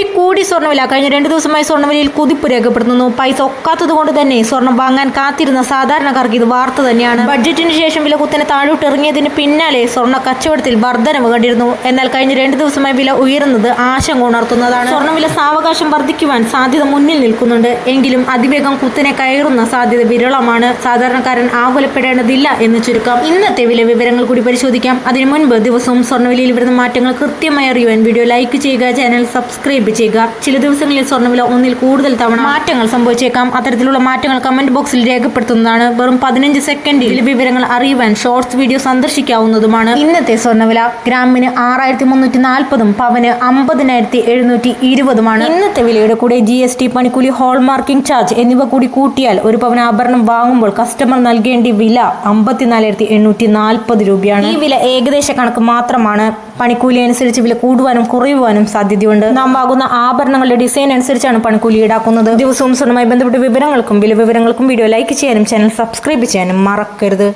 കൂടി കൂടി സ്വർണവില കഴിഞ്ഞ രണ്ട് ദിവസമായി സ്വർണവിലയിൽ കുതിപ്പ് രേഖപ്പെടുത്തുന്നു. പൈസ ഒക്കാത്തത് കൊണ്ട് തന്നെ സ്വർണം വാങ്ങാൻ കാത്തിരുന്ന സാധാരണക്കാർക്ക് ഇത് വാർത്ത തന്നെയാണ്. ബഡ്ജറ്റിന് ശേഷം വില കുത്തനെ താഴോട്ട് ഇറങ്ങിയതിന് പിന്നാലെ സ്വർണ കച്ചവടത്തിൽ വർധനവ് കണ്ടിരുന്നു. എന്നാൽ കഴിഞ്ഞ രണ്ട് ദിവസമായി വില ഉയരുന്നത് ആശങ്ക ഉണർത്തുന്നതാണ്. സ്വർണവില സാവകാശം വർദ്ധിക്കുവാൻ സാധ്യത മുന്നിൽ നിൽക്കുന്നുണ്ട്. എങ്കിലും അതിവേഗം കുത്തനെ കയറുന്ന സാധ്യത വിരളമാണ്. സാധാരണക്കാരൻ ആകുലപ്പെടേണ്ടതില്ല എന്ന് ചുരുക്കം. ഇന്നത്തെ വില വിവരങ്ങൾ കൂടി പരിശോധിക്കാം. അതിനു മുൻപ് ദിവസവും സ്വർണവിലയിൽ വരുന്ന മാറ്റങ്ങൾ കൃത്യമായി അറിയുവാൻ വീഡിയോ ലൈക്ക് ചെയ്യുക ചാനൽ സബ്സ്ക്രൈബ് ചെയ്യുക ചില ദിവസങ്ങളിൽ സ്വർണവില ഒന്നിൽ കൂടുതൽ തവണ മാറ്റങ്ങൾ സംഭവിച്ചേക്കാം. അത്തരത്തിലുള്ള മാറ്റങ്ങൾ കമന്റ് ബോക്സിൽ രേഖപ്പെടുത്തുന്നതാണ്. വെറും പതിനഞ്ച് സെക്കൻഡിൽ വിവരങ്ങൾ അറിയുവാൻ ഷോർട്സ് വീഡിയോ സന്ദർശിക്കാവുന്നതുമാണ്. ഇന്നത്തെ സ്വർണവില ഗ്രാമിന് ആറായിരത്തി മുന്നൂറ്റി നാൽപ്പതും പവന് അമ്പതിനായിരത്തി എഴുന്നൂറ്റി ഇരുപതുമാണ്. ഇന്നത്തെ വിലയുടെ കൂടെ ജി എസ് ടി പണിക്കൂലി ഹോൾമാർക്കിംഗ് ചാർജ് എന്നിവ കൂടി കൂട്ടിയാൽ ഒരു പവൻ ആഭരണം വാങ്ങുമ്പോൾ കസ്റ്റമർ നൽകേണ്ടി വില അമ്പത്തിനാലായിരത്തി എണ്ണൂറ്റി നാൽപ്പത് രൂപയാണ്. ഈ വില ഏകദേശ കണക്ക് മാത്രമാണ്. പണിക്കൂലി അനുസരിച്ച് വില കൂടുവാനും കുറയുവാനും സാധ്യതയുണ്ട്. നാം വാങ്ങുന്ന ആഭരണങ്ങളുടെ ഡിസൈൻ അനുസരിച്ചാണ് പണിക്കൂലി ഈടാക്കുന്നത്. ദിവസവും സ്വർണമായി ബന്ധപ്പെട്ട വിവരങ്ങൾക്കും വില വിവരങ്ങൾക്കും വീഡിയോ ലൈക്ക് ചെയ്യാനും ചാനൽ സബ്സ്ക്രൈബ് ചെയ്യാനും മറക്കരുത്.